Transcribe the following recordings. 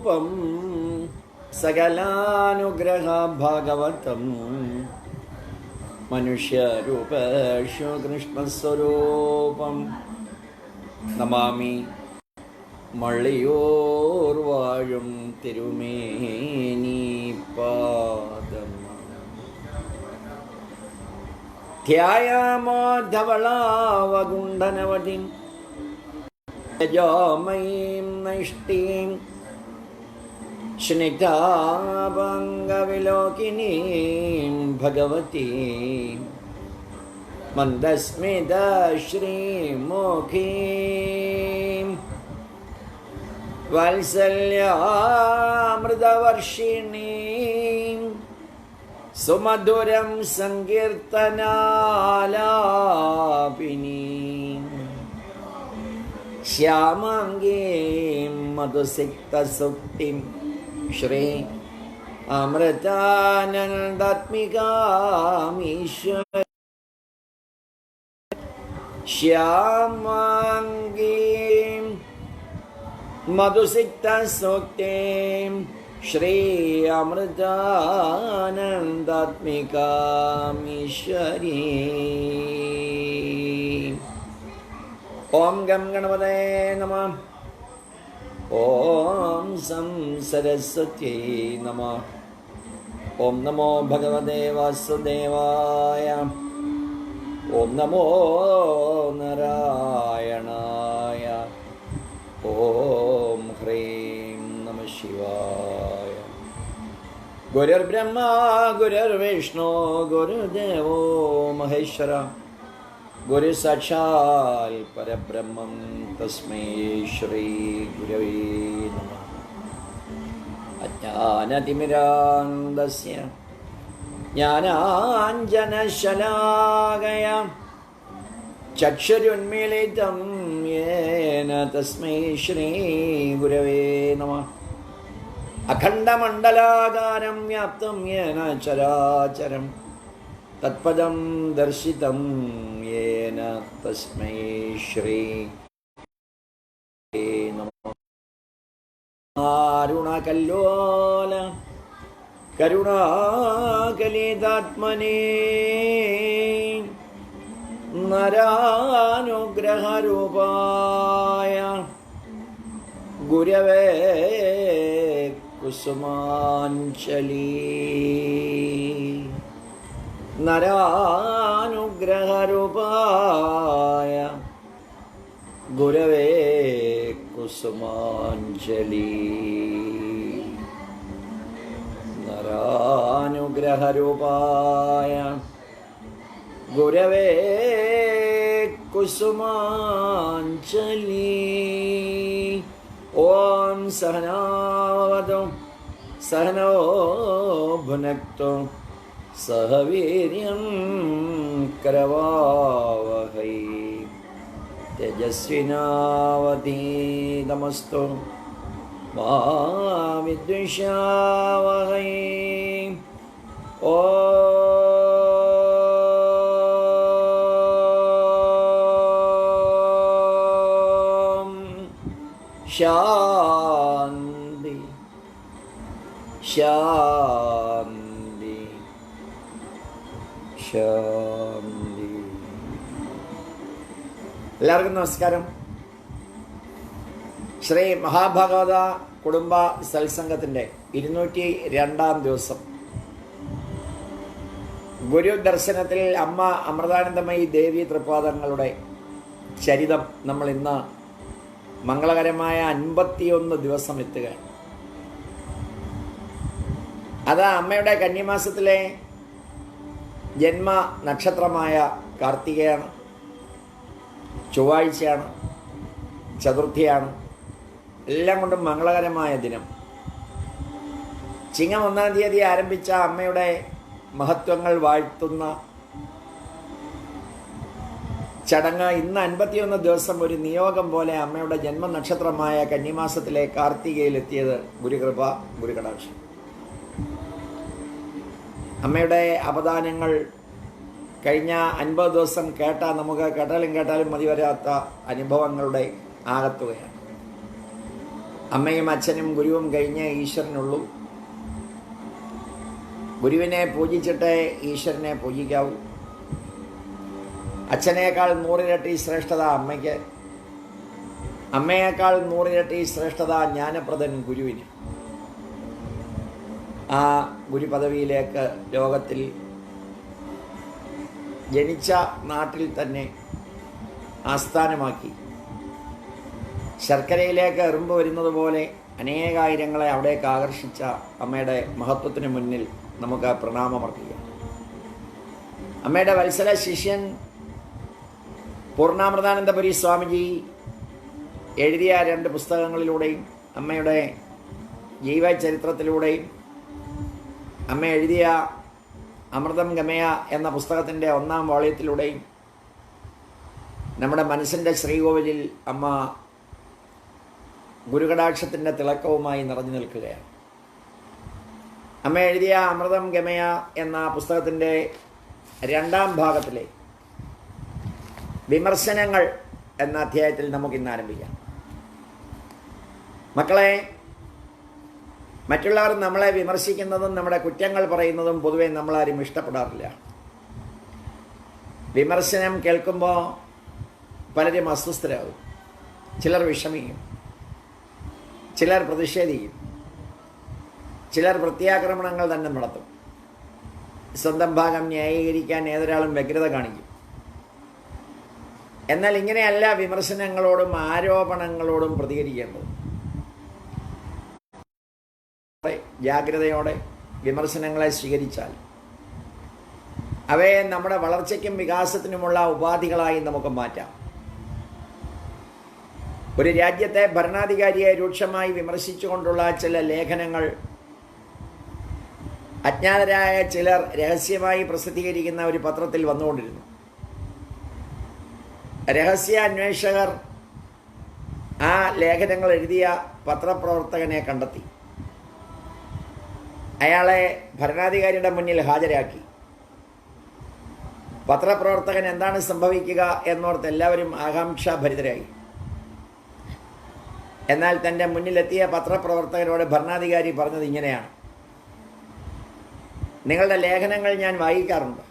രൂപം സകലാനുഗ്രഹ ഭാഗവതം. മനുഷ്യരൂപേഷു കൃഷ്ണസ്വരൂപം. നമാമി മള്ളിയോർവാഴും വാഴും തിരുമേനി പാദം ധ്യായാമോ ധവളാവഗുണ്ടനവതിം യജോമയീം നൈഷ്ടീം स्निग्धाभङ्गविलोकिनीं भगवती मन्दस्मिदश्रीमुखीं वात्सल्यामृतवर्षिणी सुमधुरं सङ्कीर्तनालापिनीं श्यामाङ्गीं मधुसिक्तसुक्तिम् ശ്രീ അമൃതാനന്ദാത്മികാമീശ്വര ശ്യാമാംഗീം മധുസിക്തസുക്തിം ശ്രീ അമൃതാനന്ദാത്മികാമീശ്വരീ. ഓം ഗം ഗണപതേ നമ. ഓം സം സരസ്വത്യൈ നമ. ഓം നമോ ഭഗവതേ വാസുദേവായ. ഓം നമോ നാരായണായ. ഓം ഹ്രീം നമ ശിവായ. ഗുരുർബ്രഹ്മ ഗുരുർവിഷ്ണു ഗുരുദേവോ മഹേശ്വര. ഗുരു സാക്ഷാൽ പരബ്രഹ്മം തസ്മൈ ശ്രീ ഗുരവേ നമ. അജ്ഞാനതിമിരാന്തസ്യ ജ്ഞാനാഞ്ജനശലാകയ ചക്ഷുരുന്മീലിതം യേന തസ്മൈ ശ്രീ ഗുരവേ നമ. അഖണ്ഡമണ്ഡലാകാരം വ്യാപ്തം യേന ചരാചരം. തത്പദം ദർശിതം യേന തസ്മൈ ശ്രീ ആരുണകല്ലോല കരുണാകലിതാത്മനേ നരാനുഗ്രഹരൂപായ ഗുരവേ കുസുമാഞ്ജലി. നരാനുഗ്രഹരൂപായ. ഗുരവേ കുസുമാഞ്ജലി. നരാനുഗ്രഹരൂപായ. ഗുരവേ കുസുമാഞ്ജലി. ഓം സഹനാവതും സഹനോ ഭുനക്തു. സഹ വീര്യം കരവാവഹൈ തേജസ്വിനാവതീതമസ്തു മാ വിദ്വിഷാവഹൈ ഓ ശാന്തി ശാന്തി എല്ലാവർക്കും നമസ്കാരം. ശ്രീ മഹാഭാഗവത കുടുംബ സത്സംഗത്തിന്റെ ഇരുന്നൂറ്റി രണ്ടാം ദിവസം. ഗുരു ദർശനത്തിൽ അമ്മ അമൃതാനന്ദമയി ദേവി തൃപാദങ്ങളുടെ ചരിതം നമ്മൾ ഇന്ന് മംഗളകരമായ അൻപത്തിയൊന്ന് ദിവസം എത്തുക അത് അമ്മയുടെ കന്യമാസത്തിലെ ജന്മ നക്ഷത്രമായ കാർത്തികയാണ്. ചൊവ്വാഴ്ചയാണ്. ചതുർത്ഥിയാണ്. എല്ലാം കൊണ്ടും മംഗളകരമായ ദിനം. ചിങ്ങം ഒന്നാം തീയതി ആരംഭിച്ച അമ്മയുടെ മഹത്വങ്ങൾ വാഴ്ത്തുന്ന ചടങ്ങ് ഇന്ന് അൻപത്തിയൊന്ന് ദിവസം ഒരു നിയോഗം പോലെ അമ്മയുടെ ജന്മനക്ഷത്രമായ കന്നിമാസത്തിലെ കാർത്തികയിലെത്തിയത് ഗുരുകൃപ ഗുരുകടാക്ഷം. അമ്മയുടെ അപദാനങ്ങൾ കഴിഞ്ഞ അൻപത് ദിവസം കേട്ട നമുക്ക് കേട്ടാലും കേട്ടാലും മതി വരാത്ത അനുഭവങ്ങളുടെ ആകത്തുകയാണ്. അമ്മയും അച്ഛനും ഗുരുവും കഴിഞ്ഞ് ഈശ്വരനുള്ളൂ. ഗുരുവിനെ പൂജിച്ചിട്ട് ഈശ്വരനെ പൂജിക്കാവൂ. അച്ഛനേക്കാൾ നൂറിരട്ടി ശ്രേഷ്ഠത അമ്മയ്ക്ക്. അമ്മയേക്കാൾ നൂറിരട്ടി ശ്രേഷ്ഠത ജ്ഞാനപ്രദൻ ഗുരുവിന്. ആ ഗുരുപദവിയിലേക്ക് ലോകത്തിൽ ജനിച്ച നാട്ടിൽ തന്നെ ആസ്ഥാനമാക്കി. ശർക്കരയിലേക്ക് എറുമ്പ് വരുന്നത് പോലെ അനേകായിരങ്ങളെ അവിടേക്ക് ആകർഷിച്ച അമ്മയുടെ മഹത്വത്തിന് മുന്നിൽ നമുക്ക് പ്രണാമമർപ്പിക്കാം അമ്മയുടെ വത്സല ശിഷ്യൻ പൂർണാമൃതാനന്ദപുരി സ്വാമിജി എഴുതിയ രണ്ട് പുസ്തകങ്ങളിലൂടെയും അമ്മയുടെ ജീവചരിത്രത്തിലൂടെയും അമ്മ എഴുതിയ അമൃതം ഗമയ എന്ന പുസ്തകത്തിന്റെ ഒന്നാം വാള്യത്തിലൂടെയും നമ്മുടെ മനസ്സിന്റെ ശ്രീകോവിലിൽ അമ്മ ഗുരുകടാക്ഷത്തിന്റെ തിളക്കവുമായി നിറഞ്ഞു നിൽക്കുകയാണ്. അമ്മ എഴുതിയ അമൃതം ഗമയ എന്ന പുസ്തകത്തിന്റെ രണ്ടാം ഭാഗത്തിലെ വിമർശനങ്ങൾ എന്ന അധ്യായത്തിൽ നമുക്കിന്ന് ആരംഭിക്കാം. മക്കളെ മറ്റുള്ളവർ നമ്മളെ വിമർശിക്കുന്നതും നമ്മുടെ കുറ്റങ്ങൾ പറയുന്നതും പൊതുവെ നമ്മളാരും ഇഷ്ടപ്പെടാറില്ല. വിമർശനം കേൾക്കുമ്പോൾ പലരും അസ്വസ്ഥരാകും. ചിലർ വിഷമിക്കും. ചിലർ പ്രതിഷേധിക്കും. ചിലർ പ്രത്യാക്രമണങ്ങൾ തന്നെ നടത്തും. സ്വന്തം ഭാഗം ന്യായീകരിക്കാൻ ഏതൊരാളും വ്യഗ്രത കാണിക്കും. എന്നാൽ ഇങ്ങനെയല്ല വിമർശനങ്ങളോടും ആരോപണങ്ങളോടും പ്രതികരിക്കേണ്ടത്. ജാഗ്രതയോടെ വിമർശനങ്ങളെ സ്വീകരിച്ചാൽ അവയെ നമ്മുടെ വളർച്ചയ്ക്കും വികാസത്തിനുമുള്ള ഉപാധികളായി നമുക്ക് മാറ്റാം. ഒരു രാജ്യത്തെ ഭരണാധികാരിയെ രൂക്ഷമായി വിമർശിച്ചുകൊണ്ടുള്ള ചില ലേഖനങ്ങൾ അജ്ഞാതരായ ചിലർ രഹസ്യമായി പ്രസിദ്ധീകരിക്കുന്ന ഒരു പത്രത്തിൽ വന്നുകൊണ്ടിരുന്നു. രഹസ്യ അന്വേഷകർ ആ ലേഖനങ്ങൾ എഴുതിയ പത്രപ്രവർത്തകനെ കണ്ടെത്തി. അയാളെ ഭരണാധികാരിയുടെ മുന്നിൽ ഹാജരാക്കി. പത്രപ്രവർത്തകൻ എന്താണ് സംഭവിക്കുക എന്നോർത്ത് എല്ലാവരും ആകാംക്ഷാഭരിതരായി. എന്നാൽ തന്റെ മുന്നിലെത്തിയ പത്രപ്രവർത്തകനോട് ഭരണാധികാരി പറഞ്ഞത് ഇങ്ങനെയാണ്. നിങ്ങളുടെ ലേഖനങ്ങൾ ഞാൻ വായിക്കാറുണ്ട്.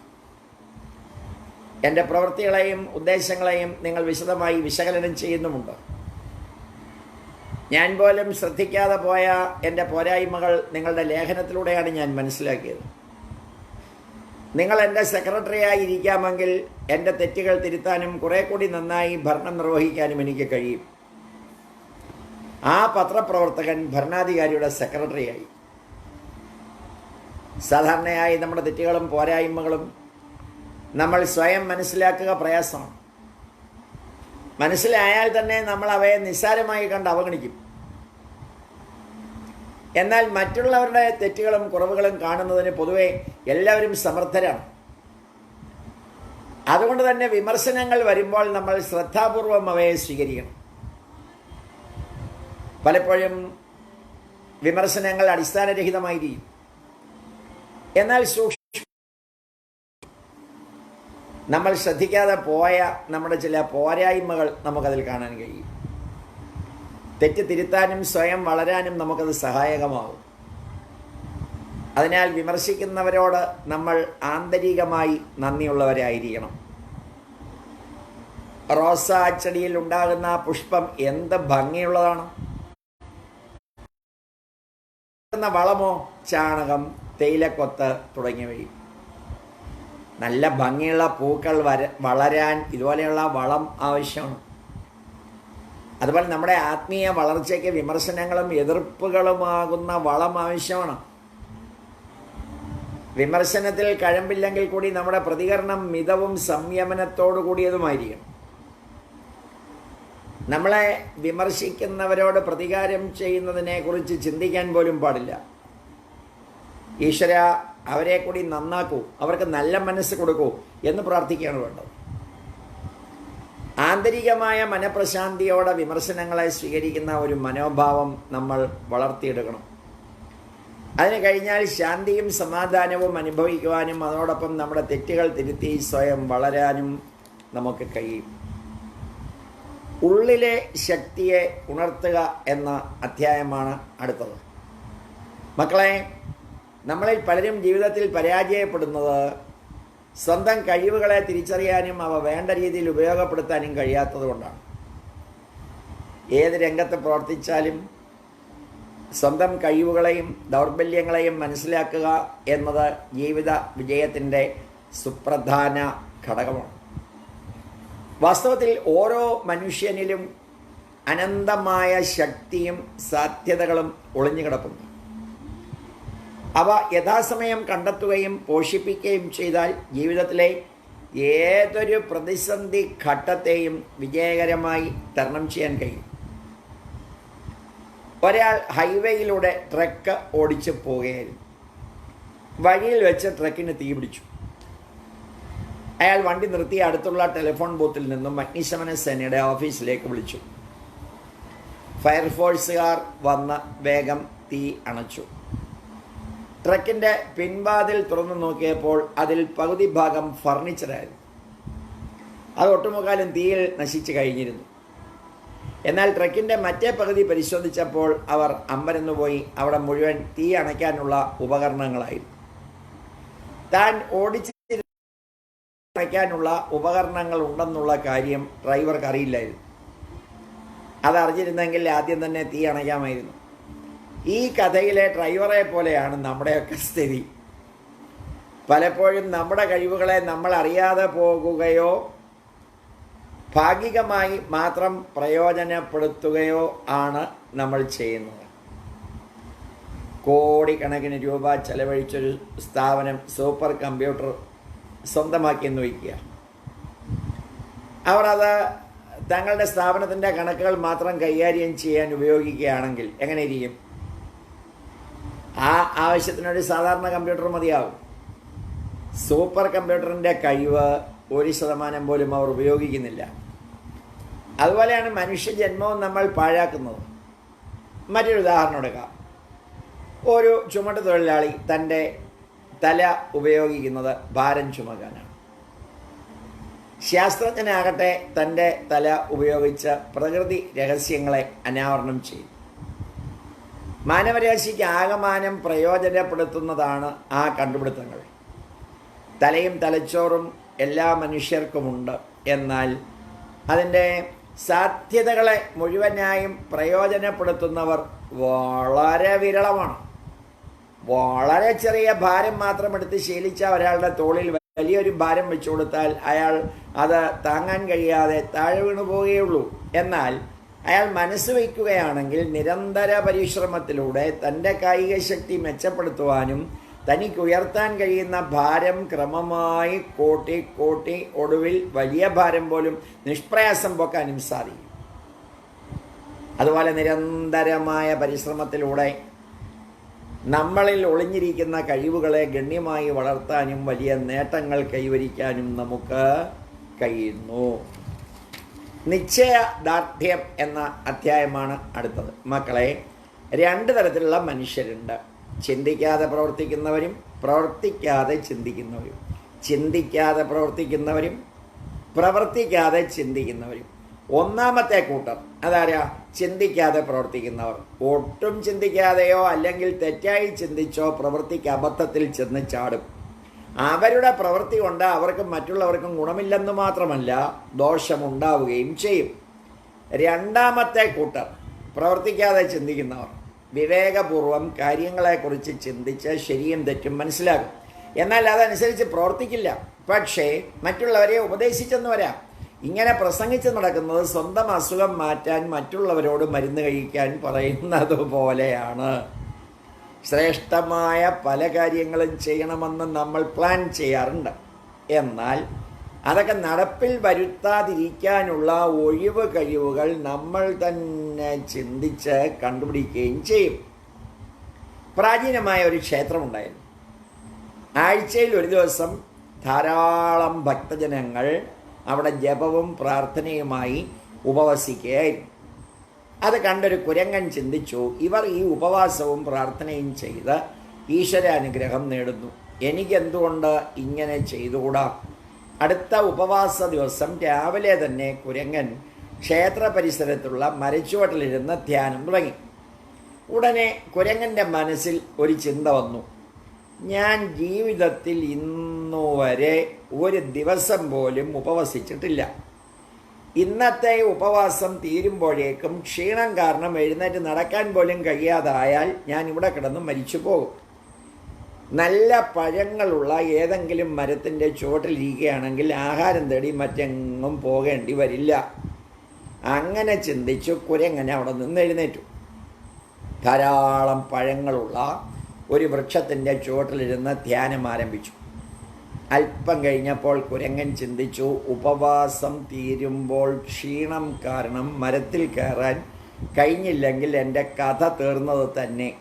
എന്റെ പ്രവൃത്തികളെയും ഉദ്ദേശങ്ങളെയും നിങ്ങൾ വിശദമായി വിശകലനം ചെയ്യുന്നുമുണ്ട്. ഞാൻ പോലും ശ്രദ്ധിക്കാതെ പോയ എന്റെ പോരായ്മകൾ നിങ്ങളുടെ ലേഖനത്തിലൂടെയാണ് ഞാൻ മനസ്സിലാക്കിയത്. നിങ്ങൾ എന്റെ സെക്രട്ടറിയായി ഇരിക്കാമെങ്കിൽ എന്റെ തെറ്റുകൾ തിരുത്താനും കുറെ കൂടി നന്നായി ഭരണം നിർവഹിക്കാനും എനിക്ക് കഴിയും. ആ പത്രപ്രവർത്തകൻ ഭരണാധികാരിയുടെ സെക്രട്ടറിയായി. സാധാരണയായി നമ്മുടെ തെറ്റുകളും പോരായ്മകളും നമ്മൾ സ്വയം മനസ്സിലാക്കുക പ്രയാസമാണ്. മനസ്സിലായാൽ തന്നെ നമ്മൾ അവയെ നിസ്സാരമായി കണ്ട് അവഗണിക്കും. എന്നാൽ മറ്റുള്ളവരുടെ തെറ്റുകളും കുറവുകളും കാണുന്നതിന് പൊതുവെ എല്ലാവരും സമർത്ഥരാണ്. അതുകൊണ്ട് തന്നെ വിമർശനങ്ങൾ വരുമ്പോൾ നമ്മൾ ശ്രദ്ധാപൂർവം അവയെ സ്വീകരിക്കണം. പലപ്പോഴും വിമർശനങ്ങൾ അടിസ്ഥാനരഹിതമായിരിക്കും. എന്നാൽ സൂക്ഷ്മ നമ്മൾ ശ്രദ്ധിക്കാതെ പോയ നമ്മുടെ ചില പോരായ്മകൾ നമുക്കതിൽ കാണാൻ കഴിയും. തെറ്റ് തിരുത്താനും സ്വയം വളരാനും നമുക്കത് സഹായകമാവും അതിനാൽ വിമർശിക്കുന്നവരോട് നമ്മൾ ആന്തരികമായി നന്ദിയുള്ളവരായിരിക്കണം. റോസ അച്ചടിയിൽ ഉണ്ടാകുന്ന പുഷ്പം എന്ത് ഭംഗിയുള്ളതാണ്? വളമോ ചാണകം തേയിലക്കൊത്ത് തുടങ്ങിയവയും. നല്ല ഭംഗിയുള്ള പൂക്കൾ വര വളരാൻ ഇതുപോലെയുള്ള വളം ആവശ്യമാണ്. അതുപോലെ നമ്മുടെ ആത്മീയ വളർച്ചയ്ക്ക് വിമർശനങ്ങളും എതിർപ്പുകളുമാകുന്ന വളം ആവശ്യമാണ്. വിമർശനത്തിൽ കഴമ്പില്ലെങ്കിൽ കൂടി നമ്മുടെ പ്രതികരണം മിതവും സംയമനത്തോടു കൂടിയതുമായിരിക്കണം നമ്മളെ വിമർശിക്കുന്നവരോട് പ്രതികാരം ചെയ്യുന്നതിനെക്കുറിച്ച് ചിന്തിക്കാൻ പോലും പാടില്ല. ഈശ്വര അവരെ കൂടി നന്നാക്കൂ. അവർക്ക് നല്ല മനസ്സ് കൊടുക്കൂ എന്ന് പ്രാർത്ഥിക്കുകയാണ് വേണ്ടത്. ആന്തരികമായ മനപ്രശാന്തിയോടെ വിമർശനങ്ങളെ സ്വീകരിക്കുന്ന ഒരു മനോഭാവം നമ്മൾ വളർത്തിയെടുക്കണം. അതിന് കഴിഞ്ഞാൽ ശാന്തിയും സമാധാനവും അനുഭവിക്കുവാനും അതോടൊപ്പം നമ്മുടെ തെറ്റുകൾ തിരുത്തി സ്വയം വളരാനും നമുക്ക് കഴിയും. ഉള്ളിലെ ശക്തിയെ ഉണർത്തുക എന്ന അധ്യായമാണ് അടുത്തത്. മക്കളെ നമ്മളിൽ പലരും ജീവിതത്തിൽ പരാജയപ്പെടുന്നത് സ്വന്തം കഴിവുകളെ തിരിച്ചറിയാനും അവ വേണ്ട രീതിയിൽ ഉപയോഗപ്പെടുത്താനും കഴിയാത്തത് കൊണ്ടാണ്. ഏത് രംഗത്ത് പ്രവർത്തിച്ചാലും സ്വന്തം കഴിവുകളെയും ദൗർബല്യങ്ങളെയും മനസ്സിലാക്കുക എന്നത് ജീവിത വിജയത്തിന്റെ സുപ്രധാന ഘടകമാണ്. വാസ്തവത്തിൽ ഓരോ മനുഷ്യനിലും അനന്തമായ ശക്തിയും സാധ്യതകളും ഒളിഞ്ഞു കിടക്കുന്നു അവ യഥാസമയം കണ്ടെത്തുകയും പോഷിപ്പിക്കുകയും ചെയ്താൽ ജീവിതത്തിലെ ഏതൊരു പ്രതിസന്ധി ഘട്ടത്തെയും വിജയകരമായി തരണം ചെയ്യാൻ കഴിയും. ഒരാൾ ഹൈവേയിലൂടെ ട്രക്ക് ഓടിച്ച് പോവുകയായിരുന്നു. വഴിയിൽ വെച്ച് ട്രക്കിന് തീ പിടിച്ചു. അയാൾ വണ്ടി നിർത്തി അടുത്തുള്ള ടെലിഫോൺ ബൂത്തിൽ നിന്നും അഗ്നിശമന സേനയുടെ ഓഫീസിലേക്ക് വിളിച്ചു. ഫയർഫോഴ്സുകാർ വന്ന് വേഗം തീ അണച്ചു. ട്രക്കിന്റെ പിൻവാതിൽ തുറന്നു നോക്കിയപ്പോൾ അതിൽ പകുതി ഭാഗം ഫർണിച്ചറായിരുന്നു അത് ഒട്ടുമുക്കാലും തീയിൽ നശിച്ചു കഴിഞ്ഞിരുന്നു. എന്നാൽ ട്രക്കിന്റെ മറ്റേ പകുതി പരിശോധിച്ചപ്പോൾ അവർ അമ്പരന്നുപോയി അവിടെ മുഴുവൻ തീ അണയ്ക്കാനുള്ള ഉപകരണങ്ങളായിരുന്നു. താൻ ഓടിച്ച് ഉപകരണങ്ങൾ ഉണ്ടെന്നുള്ള കാര്യം ഡ്രൈവർക്ക് അറിയില്ലായിരുന്നു. അതറിഞ്ഞിരുന്നെങ്കിൽ ആദ്യം തന്നെ തീ അണയ്ക്കാമായിരുന്നു. ഈ കഥയിലെ ഡ്രൈവറെ പോലെയാണ് നമ്മുടെയൊക്കെ സ്ഥിതി. പലപ്പോഴും നമ്മുടെ കഴിവുകളെ നമ്മൾ അറിയാതെ പോകുകയോ ഭാഗികമായി മാത്രം പ്രയോജനപ്പെടുത്തുകയോ ആണ് നമ്മൾ ചെയ്യുന്നത്. കോടിക്കണക്കിന് രൂപ ചെലവഴിച്ചൊരു സ്ഥാപനം സൂപ്പർ കമ്പ്യൂട്ടർ സ്വന്തമാക്കി എന്ന് വയ്ക്കുക. അവർ അത് തങ്ങളുടെ സ്ഥാപനത്തിന്റെ കണക്കുകൾ മാത്രം കൈകാര്യം ചെയ്യാൻ ഉപയോഗിക്കുകയാണെങ്കിൽ എങ്ങനെ ഇരിക്കും? ആ ആവശ്യത്തിനൊരു സാധാരണ കമ്പ്യൂട്ടർ മതിയാവും. സൂപ്പർ കമ്പ്യൂട്ടറിന്റെ കഴിവ് ഒരു ശതമാനം പോലും അവർ ഉപയോഗിക്കുന്നില്ല. അതുപോലെയാണ് മനുഷ്യജന്മവും നമ്മൾ പാഴാക്കുന്നത്. മറ്റൊരു ഉദാഹരണം എടുക്കാം. ഒരു ചുമട്ട് തൊഴിലാളി തന്റെ തല ഉപയോഗിക്കുന്നത് ഭാരം ചുമക്കാനാണ്. ശാസ്ത്രജ്ഞനാകട്ടെ തന്റെ തല ഉപയോഗിച്ച് പ്രകൃതി രഹസ്യങ്ങളെ അനാവരണം ചെയ്യും. മാനവരാശിക്ക് ആകമാനം പ്രയോജനപ്പെടുത്തുന്നതാണ് ആ കണ്ടുപിടുത്തങ്ങൾ. തലയും തലച്ചോറും എല്ലാ മനുഷ്യർക്കുമുണ്ട്. എന്നാൽ അതിന്റെ സാധ്യതകളെ മുഴുവനായും പ്രയോജനപ്പെടുത്തുന്നവർ വളരെ വിരളമാണ്. വളരെ ചെറിയ ഭാരം മാത്രം എടുത്ത് ശീലിച്ച ഒരാളുടെ തോളിൽ വലിയൊരു ഭാരം വെച്ചു കൊടുത്താൽ അയാൾ അത് താങ്ങാൻ കഴിയാതെ താഴെ വീണു പോവുകയുള്ളൂ. എന്നാൽ അയാൾ മനസ്സ് വയ്ക്കുകയാണെങ്കിൽ നിരന്തര പരിശ്രമത്തിലൂടെ തന്റെ കായിക ശക്തി മെച്ചപ്പെടുത്തുവാനും തനിക്ക് ഉയർത്താൻ കഴിയുന്ന ഭാരം ക്രമമായി കോട്ടി കോട്ടി ഒടുവിൽ വലിയ ഭാരം പോലും നിഷ്പ്രയാസം പോക്കാനും സാധിക്കും. അതുപോലെ നിരന്തരമായ പരിശ്രമത്തിലൂടെ നമ്മളിൽ ഒളിഞ്ഞിരിക്കുന്ന കഴിവുകളെ ഗണ്യമായി വളർത്താനും വലിയ നേട്ടങ്ങൾ കൈവരിക്കാനും നമുക്ക് കഴിയുന്നു. നിശ്ചയദാർഢ്യം എന്ന അധ്യായമാണ് അടുത്തത്. മക്കളെ രണ്ട് തരത്തിലുള്ള മനുഷ്യരുണ്ട്. ചിന്തിക്കാതെ പ്രവർത്തിക്കുന്നവരും പ്രവർത്തിക്കാതെ ചിന്തിക്കുന്നവരും. ചിന്തിക്കാതെ പ്രവർത്തിക്കുന്നവരും പ്രവർത്തിക്കാതെ ചിന്തിക്കുന്നവരും. ഒന്നാമത്തെ കൂട്ടം അതാരാ? ചിന്തിക്കാതെ പ്രവർത്തിക്കുന്നവർ. ഒട്ടും ചിന്തിക്കാതെയോ അല്ലെങ്കിൽ തെറ്റായി ചിന്തിച്ചോ പ്രവൃത്തിക്ക് അബദ്ധത്തിൽ ചെന്ന് ചാടും. അവരുടെ പ്രവൃത്തി കൊണ്ട് അവർക്ക് മറ്റുള്ളവർക്കും ഗുണമില്ലെന്ന് മാത്രമല്ല ദോഷമുണ്ടാവുകയും ചെയ്യും. രണ്ടാമത്തെ കൂട്ടർ പ്രവർത്തിക്കാതെ ചിന്തിക്കുന്നവർ വിവേകപൂർവം കാര്യങ്ങളെക്കുറിച്ച് ചിന്തിച്ച് ശരിയും തെറ്റും മനസ്സിലാകും എന്നാൽ അതനുസരിച്ച് പ്രവർത്തിക്കില്ല. പക്ഷേ മറ്റുള്ളവരെ ഉപദേശിച്ചെന്ന് വരാം. ഇങ്ങനെ പ്രസംഗിച്ച് നടക്കുന്നത് സ്വന്തം അസുഖം മാറ്റാൻ മറ്റുള്ളവരോട് മരുന്ന് കഴിക്കാൻ പറയുന്നത് പോലെയാണ്. ശ്രേഷ്ഠമായ പല കാര്യങ്ങളും ചെയ്യണമെന്ന് നമ്മൾ പ്ലാൻ ചെയ്യാറുണ്ട്. എന്നാൽ അതൊക്കെ നടപ്പിൽ വരുത്താതിരിക്കാനുള്ള ഒഴിവ് കഴിവുകൾ നമ്മൾ തന്നെ ചിന്തിച്ച് കണ്ടുപിടിക്കുകയും ചെയ്യും. പ്രാചീനമായ ഒരു ക്ഷേത്രമുണ്ടായിരുന്നു. ആഴ്ചയിൽ ഒരു ദിവസം ധാരാളം ഭക്തജനങ്ങൾ അവിടെ ജപവും പ്രാർത്ഥനയുമായി ഉപവസിക്കുകയായിരുന്നു. അത് കണ്ടൊരു കുരങ്ങൻ ചിന്തിച്ചു ഇവർ ഈ ഉപവാസവും പ്രാർത്ഥനയും ചെയ്ത് ഈശ്വരാനുഗ്രഹം നേടുന്നു. എനിക്കെന്തുകൊണ്ട് ഇങ്ങനെ ചെയ്തുകൂടാ? അടുത്ത ഉപവാസ ദിവസം രാവിലെ തന്നെ കുരങ്ങൻ ക്ഷേത്ര പരിസരത്തുള്ള മരച്ചുവട്ടിലിരുന്ന് ധ്യാനം തുടങ്ങി. ഉടനെ കുരങ്ങന്റെ മനസ്സിൽ ഒരു ചിന്ത വന്നു. ഞാൻ ജീവിതത്തിൽ ഇന്നുവരെ ഒരു ദിവസം പോലും ഉപവസിച്ചിട്ടില്ല. ഇന്നത്തെ ഉപവാസം തീരുമ്പോഴേക്കും ക്ഷീണം കാരണം എഴുന്നേറ്റ് നടക്കാൻ പോലും കഴിയാതായാൽ ഞാൻ ഇവിടെ കിടന്ന് മരിച്ചു പോകും. നല്ല പഴങ്ങളുള്ള ഏതെങ്കിലും മരത്തിന്റെ ചുവട്ടിലിരിക്കുകയാണെങ്കിൽ ആഹാരം തേടി മറ്റെങ്ങും പോകേണ്ടി വരില്ല. അങ്ങനെ ചിന്തിച്ചു കുരങ്ങനെ അവിടെ നിന്ന് എഴുന്നേറ്റു. ധാരാളം പഴങ്ങളുള്ള ഒരു വൃക്ഷത്തിന്റെ ചുവട്ടിലിരുന്ന് ധ്യാനം ആരംഭിച്ചു. അല്പം കഴിഞ്ഞപ്പോൾ കുരങ്ങൻ ചിന്തിച്ചു ഉപവാസം തീരുമ്പോൾ ക്ഷീണം കാരണം മരത്തിൽ കയറാൻ കഴിഞ്ഞില്ലെങ്കിൽ എന്റെ കഥ തീർന്നത് തന്നെ.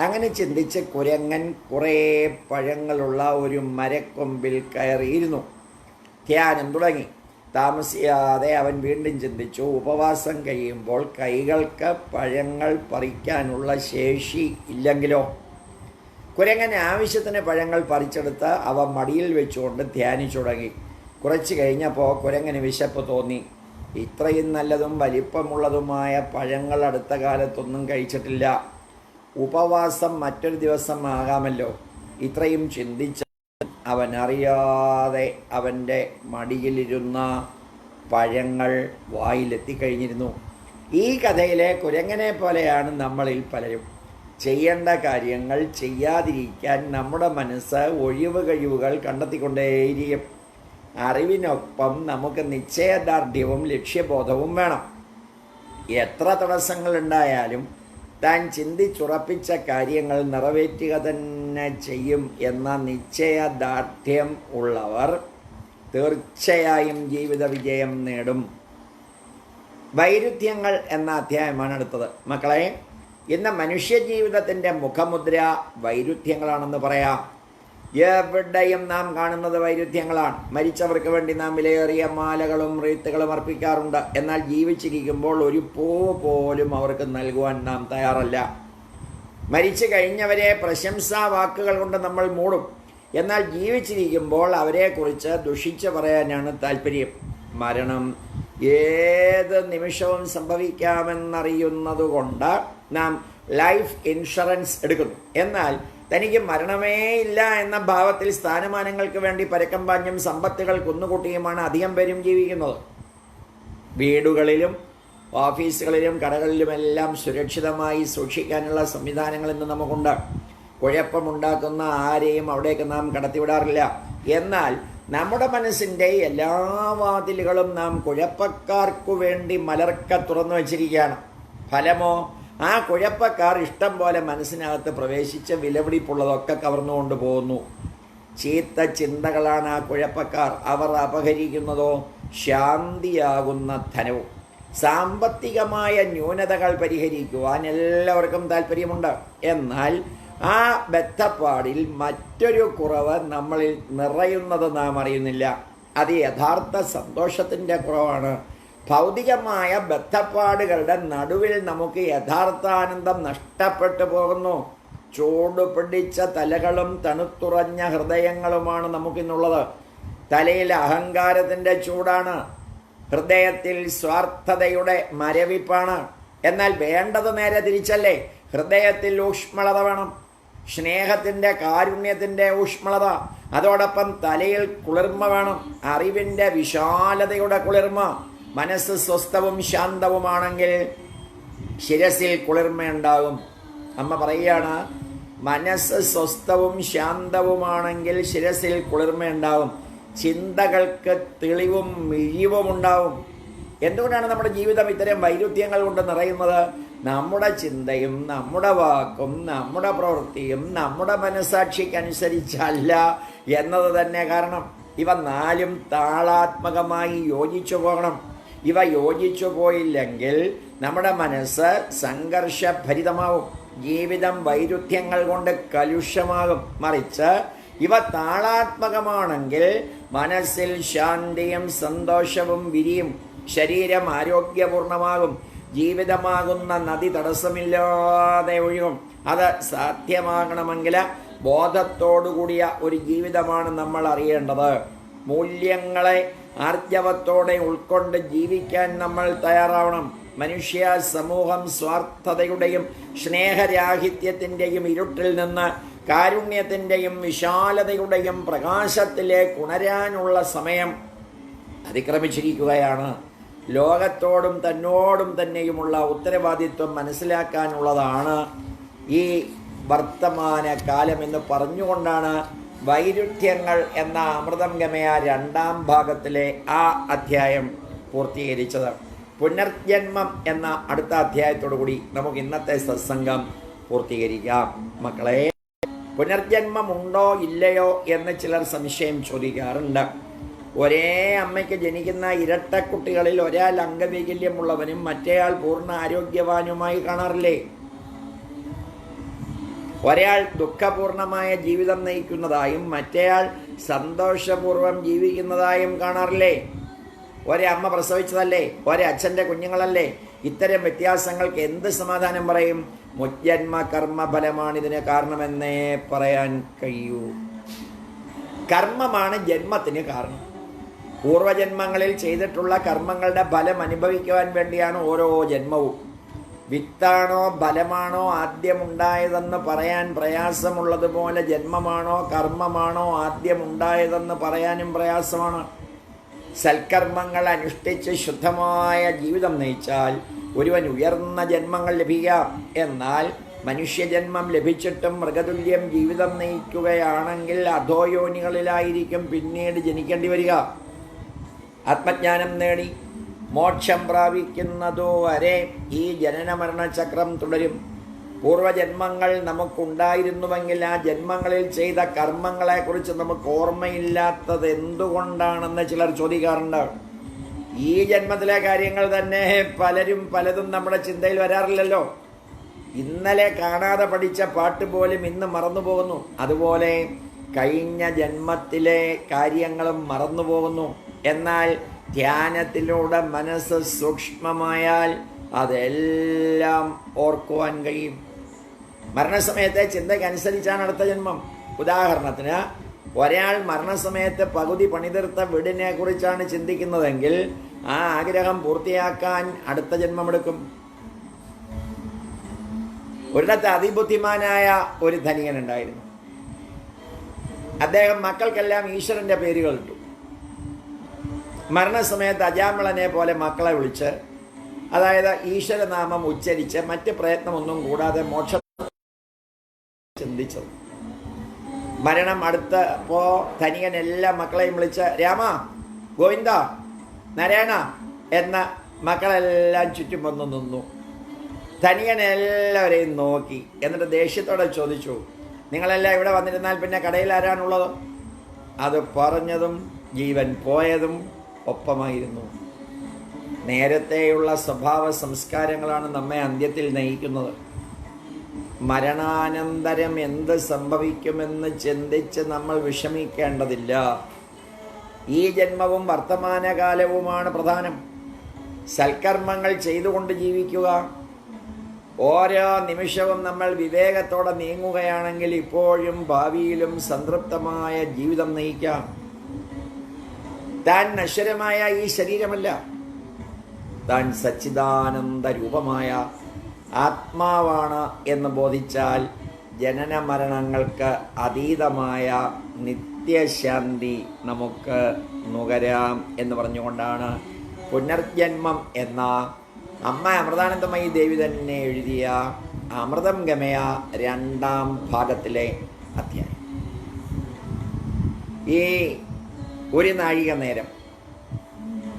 അങ്ങനെ ചിന്തിച്ച് കുരങ്ങൻ കുറേ പഴങ്ങളുള്ള ഒരു മരക്കൊമ്പിൽ കയറിയിരുന്നു. ധ്യാനം തുടങ്ങി. താമസിയാതെ അവൻ വീണ്ടും ചിന്തിച്ചു ഉപവാസം കഴിയുമ്പോൾ കൈകൾക്ക് പഴങ്ങൾ പറിക്കാനുള്ള ശേഷി ഇല്ലെങ്കിലോ? കുരങ്ങൻ ആവശ്യത്തിന് പഴങ്ങൾ പറിച്ചെടുത്ത് അവ മടിയിൽ വെച്ചുകൊണ്ട് ധ്യാനിച്ചു തുടങ്ങി കുറച്ച് കഴിഞ്ഞപ്പോൾ കുരങ്ങന് വിശപ്പ് തോന്നി. ഇത്രയും നല്ലതും വലിപ്പമുള്ളതുമായ പഴങ്ങൾ അടുത്ത കാലത്തൊന്നും കഴിച്ചിട്ടില്ല. ഉപവാസം മറ്റൊരു ദിവസം ആകാമല്ലോ. ഇത്രയും ചിന്തിച്ച അവൻ അറിയാതെ അവന്റെ മടിയിലിരുന്ന പഴങ്ങൾ വായിലെത്തിക്കഴിഞ്ഞിരുന്നു. ഈ കഥയിലെ കുരങ്ങനെ പോലെയാണ് നമ്മളിൽ പലരും. ചെയ്യേണ്ട കാര്യങ്ങൾ ചെയ്യാതിരിക്കാൻ നമ്മുടെ മനസ്സ് ഒഴിവ് കഴിവുകൾ കണ്ടെത്തിക്കൊണ്ടേയിരിക്കും. അറിവിനൊപ്പം നമുക്ക് നിശ്ചയദാർഢ്യവും ലക്ഷ്യബോധവും വേണം. എത്ര തടസ്സങ്ങൾ തടസ്സങ്ങളുണ്ടായാലും താൻ ചിന്തിച്ചുറപ്പിച്ച കാര്യങ്ങൾ നിറവേറ്റുക തന്നെ ചെയ്യും എന്ന നിശ്ചയദാർഢ്യം ഉള്ളവർ തീർച്ചയായും ജീവിത വിജയം നേടും. വൈരുദ്ധ്യങ്ങൾ എന്ന അധ്യായമാണ് അടുത്തത്. മക്കളെ ഇന്ന് മനുഷ്യജീവിതത്തിന്റെ മുഖമുദ്ര വൈരുദ്ധ്യങ്ങളാണെന്ന് പറയാം. എവിടെയും നാം കാണുന്നത് വൈരുദ്ധ്യങ്ങളാണ്. മരിച്ചവർക്ക് വേണ്ടി നാം വിലയേറിയ മാലകളും റീത്തുകളും അർപ്പിക്കാറുണ്ട്. എന്നാൽ ജീവിച്ചിരിക്കുമ്പോൾ ഒരു പൂ പോലും അവർക്ക് നൽകുവാൻ നാം തയ്യാറല്ല. മരിച്ചു കഴിഞ്ഞവരെ പ്രശംസാ വാക്കുകൾ കൊണ്ട് നമ്മൾ മൂടും. എന്നാൽ ജീവിച്ചിരിക്കുമ്പോൾ അവരെക്കുറിച്ച് ദുഷിച്ച് പറയാനാണ് താല്പര്യം മരണം ഏത് നിമിഷവും സംഭവിക്കാമെന്നറിയുന്നതുകൊണ്ട് നാം ലൈഫ് ഇൻഷുറൻസ് എടുക്കുന്നു. എന്നാൽ തനിക്ക് മരണമേ ഇല്ല എന്ന ഭാവത്തിൽ സ്ഥാനമാനങ്ങൾക്ക് വേണ്ടി പരക്കം പാഞ്ഞും സമ്പത്തുകൾ കുന്നുകൂട്ടിയുമാണ് അധികം പേരും ജീവിക്കുന്നത്. വീടുകളിലും ഓഫീസുകളിലും കടകളിലുമെല്ലാം സുരക്ഷിതമായി സൂക്ഷിക്കാനുള്ള സംവിധാനങ്ങൾ ഇന്ന് നമുക്കുണ്ട്. കുഴപ്പമുണ്ടാക്കുന്ന ആരെയും അവിടേക്ക് നാം കടത്തിവിടാറില്ല. എന്നാൽ നമ്മുടെ മനസ്സിന്റെ എല്ലാ വാതിലുകളും നാം കുഴപ്പക്കാർക്കു വേണ്ടി മലർക്ക തുറന്നു വച്ചിരിക്കുകയാണ്. ഫലമോ ആ കുഴപ്പക്കാർ ഇഷ്ടം പോലെ മനസ്സിനകത്ത് പ്രവേശിച്ച് വിലപിടിപ്പുള്ളതൊക്കെ കവർന്നുകൊണ്ട് പോകുന്നു. ചീത്ത ചിന്തകളാണ് ആ കുഴപ്പക്കാർ. അവർ അപഹരിക്കുന്നതോ ശാന്തിയാകുന്ന ധനവും. സാമ്പത്തികമായ ന്യൂനതകൾ പരിഹരിക്കുവാൻ എല്ലാവർക്കും താല്പര്യമുണ്ട് എന്നാൽ ആ ബദ്ധപ്പാടിൽ മറ്റൊരു കുറവ് നമ്മളിൽ നിറയുന്നത് നാം അറിയുന്നില്ല. അത് യഥാർത്ഥ സന്തോഷത്തിന്റെ കുറവാണ്. ഭൗതികമായ ബദ്ധപ്പാടുകളുടെ നടുവിൽ നമുക്ക് യഥാർത്ഥാനന്ദം നഷ്ടപ്പെട്ടു പോകുന്നു. ചൂട് പിടിച്ച തലകളും തണുത്തുറഞ്ഞ ഹൃദയങ്ങളുമാണ് നമുക്കിന്നുള്ളത്. തലയിൽ അഹങ്കാരത്തിന്റെ ചൂടാണ്. ഹൃദയത്തിൽ സ്വാർത്ഥതയുടെ മരവിപ്പാണ്. എന്നാൽ വേണ്ടത് നേരെ തിരിച്ചല്ലേ? ഹൃദയത്തിൽ ഊഷ്മളത വേണം. സ്നേഹത്തിന്റെ കാരുണ്യത്തിന്റെ ഊഷ്മളത. അതോടൊപ്പം തലയിൽ കുളിർമ വേണം. അറിവിന്റെ വിശാലതയുടെ കുളിർമ. മനസ്സ് സ്വസ്ഥവും ശാന്തവുമാണെങ്കിൽ ശിരസിൽ കുളിർമയുണ്ടാകും. അമ്മ പറയുകയാണ് മനസ്സ് സ്വസ്ഥവും ശാന്തവുമാണെങ്കിൽ ശിരസിൽ കുളിർമയുണ്ടാവും ചിന്തകൾക്ക് തെളിവും മിഴിവും ഉണ്ടാവും എന്തുകൊണ്ടാണ് നമ്മുടെ ജീവിതം ഇത്തരം വൈരുദ്ധ്യങ്ങൾ കൊണ്ട് നിറയുന്നത്? നമ്മുടെ ചിന്തയും നമ്മുടെ വാക്കും നമ്മുടെ പ്രവൃത്തിയും നമ്മുടെ മനസാക്ഷിക്കനുസരിച്ചല്ല എന്നത് തന്നെ കാരണം. ഇവ നാലും താളാത്മകമായി യോജിച്ചു പോകണം. ഇവ യോജിച്ചു പോയില്ലെങ്കിൽ നമ്മുടെ മനസ്സ് സംഘർഷഭരിതമാവും. ജീവിതം വൈരുദ്ധ്യങ്ങൾ കൊണ്ട് കലുഷമാകും. മറിച്ച് ഇവ താളാത്മകമാണെങ്കിൽ മനസ്സിൽ ശാന്തിയും സന്തോഷവും വിരിയും. ശരീരം ആരോഗ്യപൂർണമാകും. ജീവിതമാകുന്ന നദി തടസ്സമില്ലാതെ ഒഴുകും. അത് സാധ്യമാകണമെങ്കിൽ ബോധത്തോടുകൂടിയ ഒരു ജീവിതമാണ് നമ്മൾ അറിയേണ്ടത്. മൂല്യങ്ങളെ ആർജവത്തോടെ ഉൾക്കൊണ്ട് ജീവിക്കാൻ നമ്മൾ തയ്യാറാവണം. മനുഷ്യ സമൂഹം സ്വാർത്ഥതയുടെയും സ്നേഹരാഹിത്യത്തിന്റെയും ഇരുട്ടിൽ നിന്ന് കാരുണ്യത്തിന്റെയും വിശാലതയുടെയും പ്രകാശത്തിലേക്ക് ഉണരാനുള്ള സമയം അതിക്രമിച്ചിരിക്കുകയാണ്. ലോകത്തോടും തന്നോടും തന്നെയുമുള്ള ഉത്തരവാദിത്വം മനസ്സിലാക്കാനുള്ളതാണ് ഈ വർത്തമാന കാലം എന്ന് പറഞ്ഞുകൊണ്ടാണ് വൈരുദ്ധ്യങ്ങൾ എന്ന അമൃതം ഗമയ രണ്ടാം ഭാഗത്തിലെ ആ അധ്യായം പൂർത്തീകരിച്ചത്. പുനർജന്മം എന്ന അടുത്ത അധ്യായത്തോടു കൂടി നമുക്ക് ഇന്നത്തെ സത്സംഗം പൂർത്തീകരിക്കാം. മക്കളെ പുനർജന്മമുണ്ടോ ഇല്ലയോ എന്ന് ചിലർ സംശയം ചോദിക്കാറുണ്ട്. ഒരേ അമ്മയ്ക്ക് ജനിക്കുന്ന ഇരട്ടക്കുട്ടികളിൽ ഒരാൾ അംഗവൈകല്യമുള്ളവനും മറ്റേയാൾ പൂർണ ആരോഗ്യവാനുമായി കാണാറില്ലേ? ഒരാൾ ദുഃഖപൂർണമായ ജീവിതം നയിക്കുന്നതായും മറ്റേയാൾ സന്തോഷപൂർവം ജീവിക്കുന്നതായും കാണാറില്ലേ? ഒരേ അമ്മ പ്രസവിച്ചതല്ലേ? ഒരേ അച്ഛന്റെ കുഞ്ഞുങ്ങളല്ലേ? ഇത്തരം വ്യത്യാസങ്ങൾക്ക് എന്ത് സമാധാനം പറയും? മുജ്ജന്മ കർമ്മഫലമാണ് ഇതിന് കാരണമെന്നേ പറയാൻ കഴിയൂ. കർമ്മമാണ് ജന്മത്തിന് കാരണം. പൂർവജന്മങ്ങളിൽ ചെയ്തിട്ടുള്ള കർമ്മങ്ങളുടെ ഫലം അനുഭവിക്കുവാൻ വേണ്ടിയാണ് ഓരോ ജന്മവും. വിത്താണോ ഫലമാണോ ആദ്യമുണ്ടായതെന്ന് പറയാൻ പ്രയാസമുള്ളതുപോലെ ജന്മമാണോ കർമ്മമാണോ ആദ്യമുണ്ടായതെന്ന് പറയാനും പ്രയാസമാണ്. സൽക്കർമ്മങ്ങൾ അനുഷ്ഠിച്ച് ശുദ്ധമായ ജീവിതം നയിച്ചാൽ ഒരുവൻ ഉയർന്ന ജന്മങ്ങൾ ലഭിക്കാം എന്നാൽ മനുഷ്യജന്മം ലഭിച്ചിട്ടും മൃഗതുല്യം ജീവിതം നയിക്കുകയാണെങ്കിൽ അധോയോനികളിലായിരിക്കും പിന്നീട് ജനിക്കേണ്ടി വരിക. ആത്മജ്ഞാനം നേടി മോക്ഷം പ്രാപിക്കുന്നതോ വരെ ഈ ജനന മരണചക്രം തുടരും. പൂർവജന്മങ്ങൾ നമുക്കുണ്ടായിരുന്നുവെങ്കിൽ ആ ജന്മങ്ങളിൽ ചെയ്ത കർമ്മങ്ങളെക്കുറിച്ച് നമുക്ക് ഓർമ്മയില്ലാത്തത് എന്തുകൊണ്ടാണെന്ന് ചിലർ ചോദിക്കാറുണ്ട്. ഈ ജന്മത്തിലെ കാര്യങ്ങൾ തന്നെ പലരും പലതും നമ്മുടെ ചിന്തയിൽ വരാറില്ലല്ലോ. ഇന്നലെ കാണാതെ പഠിച്ച പാട്ട് പോലും ഇന്ന് മറന്നു പോകുന്നു. അതുപോലെ കഴിഞ്ഞ ജന്മത്തിലെ കാര്യങ്ങളും മറന്നു പോകുന്നു. എന്നാൽ ധ്യാനത്തിലൂടെ മനസ്സ് സൂക്ഷ്മമായാൽ അതെല്ലാം ഓർക്കുവാൻ കഴിയും. മരണസമയത്തെ ചിന്തയ്ക്കനുസരിച്ചാണ് അടുത്ത ജന്മം. ഉദാഹരണത്തിന് ഒരാൾ മരണസമയത്ത് പകുതി പണിതീർത്ത വീടിനെ കുറിച്ചാണ് ചിന്തിക്കുന്നതെങ്കിൽ ആ ആഗ്രഹം പൂർത്തിയാക്കാൻ അടുത്ത ജന്മമെടുക്കും ഒരിടത്ത് അതിബുദ്ധിമാനായ ഒരു ധനികൻ ഉണ്ടായിരുന്നു അദ്ദേഹം മക്കൾക്കെല്ലാം ഈശ്വരന്റെ പേരുകൾ ഇട്ടു. മരണസമയത്ത് അജാമിളനെ പോലെ മക്കളെ വിളിച്ച് അതായത് ഈശ്വരനാമം ഉച്ചരിച്ച് മറ്റ് പ്രയത്നമൊന്നും കൂടാതെ മോക്ഷ ചിന്തിച്ചത്. മരണം അടുത്തപ്പോ ധനികൻ എല്ലാ മക്കളെയും വിളിച്ച് രാമ ഗോവിന്ദ നരേണ എന്ന മക്കളെല്ലാം ചുറ്റും വന്നു നിന്നു. ധനികൻ എല്ലാവരെയും നോക്കി. എന്നിട്ട് ദേഷ്യത്തോടെ ചോദിച്ചു നിങ്ങളെല്ലാം ഇവിടെ വന്നിരുന്നാൽ പിന്നെ കടയിൽ ആരാണുള്ളത്? അത് പറഞ്ഞതും ജീവൻ പോയതും ഒപ്പമായിരുന്നു. നേരത്തെയുള്ള സ്വഭാവ സംസ്കാരങ്ങളാണ് നമ്മെ അന്ത്യത്തിൽ നയിക്കുന്നത്. മരണാനന്തരം എന്ത് സംഭവിക്കുമെന്ന് ചിന്തിച്ച് നമ്മൾ വിഷമിക്കേണ്ടതില്ല. ഈ ജന്മവും വർത്തമാനകാലവുമാണ് പ്രധാനം. സൽക്കർമ്മങ്ങൾ ചെയ്തുകൊണ്ട് ജീവിക്കുക. ഓരോ നിമിഷവും നമ്മൾ വിവേകത്തോടെ നീങ്ങുകയാണെങ്കിൽ ഇപ്പോഴും ഭാവിയിലും സംതൃപ്തമായ ജീവിതം നയിക്കാം. താൻ നശ്വരമായ ഈ ശരീരമല്ല. താൻ സച്ചിദാനന്ദ രൂപമായ ആത്മാവാണ് എന്ന് ബോധിച്ചാൽ ജനന മരണങ്ങൾക്ക് അതീതമായ നിത്യശാന്തി നമുക്ക് നുകരാം എന്ന് പറഞ്ഞുകൊണ്ടാണ് പുനർജന്മം എന്ന അമ്മ അമൃതാനന്ദമയി ദേവി തന്നെ എഴുതിയ അമൃതം ഗമയ രണ്ടാം ഭാഗത്തിലെ അധ്യായം. ഈ ഒരു നാഴിക നേരം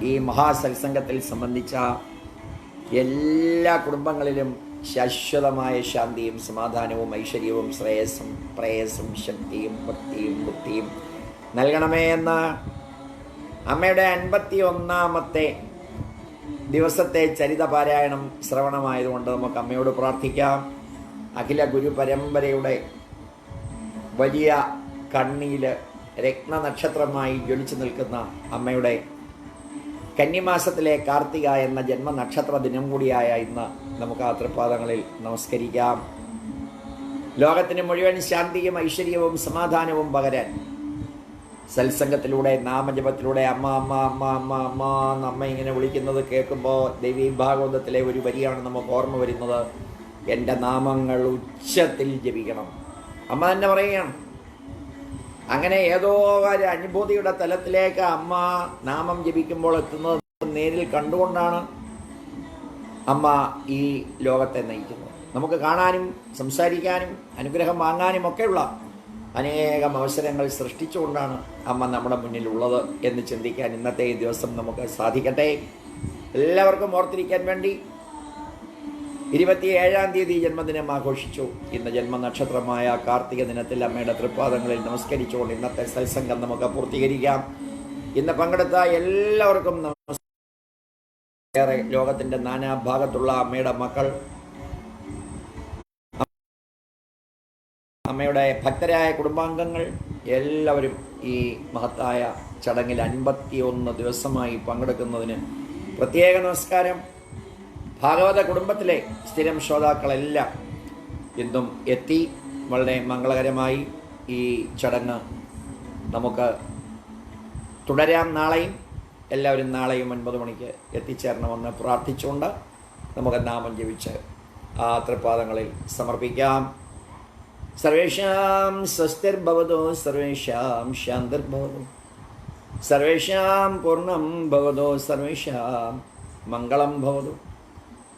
ഈ മഹാസത്സംഗത്തിൽ സംബന്ധിച്ച എല്ലാ കുടുംബങ്ങളിലും ശാശ്വതമായ ശാന്തിയും സമാധാനവും ഐശ്വര്യവും ശ്രേയസ്സും പ്രേയസും ശക്തിയും ഭക്തിയും ബുദ്ധിയും നൽകണമേ എന്ന് അമ്മയുടെ അൻപത്തി ഒന്നാമത്തെ ദിവസത്തെ ചരിത പാരായണം ശ്രവണമായതുകൊണ്ട് നമുക്ക് അമ്മയോട് പ്രാർത്ഥിക്കാം. അഖില ഗുരു പരമ്പരയുടെ വലിയ കണ്ണിയിൽ രത്നനക്ഷത്രമായി ജ്വലിച്ചു നിൽക്കുന്ന അമ്മയുടെ കന്നിമാസത്തിലെ കാർത്തിക എന്ന ജന്മ നക്ഷത്ര ദിനം കൂടിയായ ഇന്ന് നമുക്ക് ആ തൃപ്പാദങ്ങളിൽ നമസ്കരിക്കാം. ലോകത്തിന് മുഴുവൻ ശാന്തിയും ഐശ്വര്യവും സമാധാനവും പകരാൻ സത്സംഗത്തിലൂടെ നാമജപത്തിലൂടെ അമ്മ അമ്മ അമ്മ അമ്മ അമ്മ അമ്മ ഇങ്ങനെ വിളിക്കുന്നത് കേൾക്കുമ്പോൾ ദേവി ഭാഗവതത്തിലെ ഒരു വരിയാണ് നമുക്ക് ഓർമ്മ വരുന്നത്. എന്റെ നാമങ്ങൾ ഉച്ചത്തിൽ ജപിക്കണം. അമ്മ തന്നെ പറയുകയാണ് അങ്ങനെ ഏതോ ഒരു അനുഭൂതിയുടെ തലത്തിലേക്ക് അമ്മ നാമം ജപിക്കുമ്പോൾ എത്തുന്നത് നേരിൽ കണ്ടുകൊണ്ടാണ് അമ്മ ഈ ലോകത്തെ നയിക്കുന്നത്. നമുക്ക് കാണാനും സംസാരിക്കാനും അനുഗ്രഹം വാങ്ങാനും ഒക്കെയുള്ള അനേകം അവസരങ്ങൾ സൃഷ്ടിച്ചുകൊണ്ടാണ് അമ്മ നമ്മുടെ മുന്നിലുള്ളത് എന്ന് ചിന്തിക്കാൻ ഇന്നത്തെ ഈ ദിവസം നമുക്ക് സാധിക്കട്ടെ. എല്ലാവർക്കും ഓർത്തിരിക്കാൻ വേണ്ടി ഇരുപത്തിയേഴാം തീയതി ജന്മദിനം ആഘോഷിച്ചു. ഇന്ന് ജന്മനക്ഷത്രമായ കാർത്തിക ദിനത്തിൽ അമ്മയുടെ തൃപ്പാദങ്ങളിൽ നമസ്കരിച്ചുകൊണ്ട് ഇന്നത്തെ സത്സംഗം നമുക്ക് പൂർത്തീകരിക്കാം. ഇന്ന് പങ്കെടുത്ത എല്ലാവർക്കും ഏറെ ലോകത്തിന്റെ നാനാഭാഗത്തുള്ള അമ്മയുടെ മക്കൾ അമ്മയുടെ ഭക്തരായ കുടുംബാംഗങ്ങൾ എല്ലാവരും ഈ മഹത്തായ ചടങ്ങിൽ അൻപത്തിയൊന്ന് ദിവസമായി പങ്കെടുക്കുന്നതിന് പ്രത്യേക നമസ്കാരം. ഭാഗവത കുടുംബത്തിലെ സ്ഥിരം ശ്രോതാക്കളെല്ലാം ഇന്നും എത്തി. വളരെ മംഗളകരമായി ഈ ചടങ്ങ് നമുക്ക് തുടരാം നാളെയും. എല്ലാവരും നാളെയും ഒൻപത് മണിക്ക് എത്തിച്ചേരണമെന്ന് പ്രാർത്ഥിച്ചുകൊണ്ട് നമുക്ക് നാമം ജപിച്ച് ആ തൃപ്പാദങ്ങളിൽ സമർപ്പിക്കാം. സർവേഷാം സ്വസ്തിർഭവതോ സർവേഷാം ശാന്തിർഭവതോ. സർവേഷാം പൂർണം ഭവതോ സർവേഷാം മംഗളം ഭവതോ.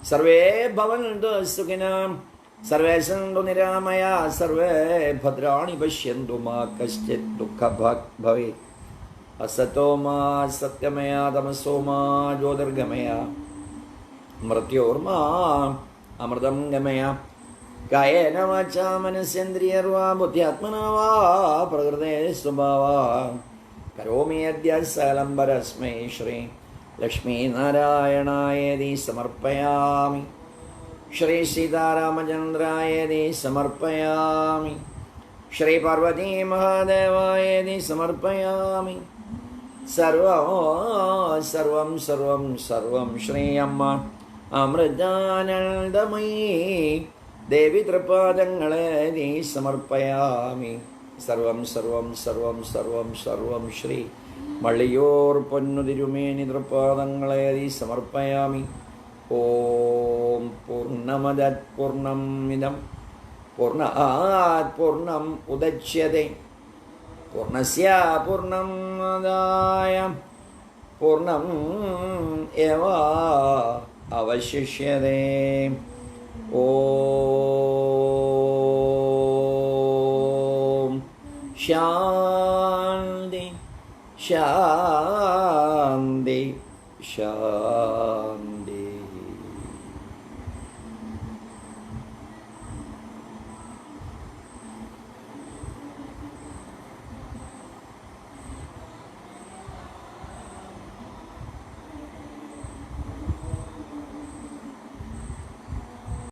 സർവേ ഭവന്തു സുഖിനാം. സർവേ സന്തു നിരാമയ സർവേ ഭദ്രാണി പശ്യന്തു മാ കശ്ചിത് ദുഃഖഭാഗ് ഭവേ. അസതോ മാ സത്യമയ തമസോ മാ ജ്യോതിർഗമയ. മൃത്യോർമാ അമൃതം ഗമയ. കായേന വാചാ മനസ്സേന്ദ്രിയർവാ ബുദ്ധ്യാത്മനാ വാ പ്രകൃതേ സ്വഭാവ. കരോമി അദ്യ സകലം പരസ്മൈ ശ്രീ. ലക്ഷ്മീനാരായണായതി സമർപ്പയാമി. ശ്രീ സീതാരാമചന്ദ്രായതി സമർപ്പയാമി. ശ്രീ പാർവതി മഹാദേവായതി സമർപ്പയാമി. സർവം സർവം സർവം സർവം ശ്രീ അമ്മ അമൃതാനന്ദമയീ. ദേവി തൃപാദങ്ങളെ നീ സമർപ്പയാമി. സർവം സർവം സർവം സർവം സർവം ശ്രീ മള്ളിയോർ പൊന്നുതിരുമേനി തൃപാദങ്ങളെ നീ സമർപ്പയാമി. ഓം പൂർണമദത് പൂർണം ഇതം പൂർണാത് പൂർണം ഉദച്യത്തെ പൂർണസ്യ പൂർണം അതായ. പൂർണം എവ അവശിഷ്യതേ. ഓ ശാന്തി ശാന്തി ശാന്തി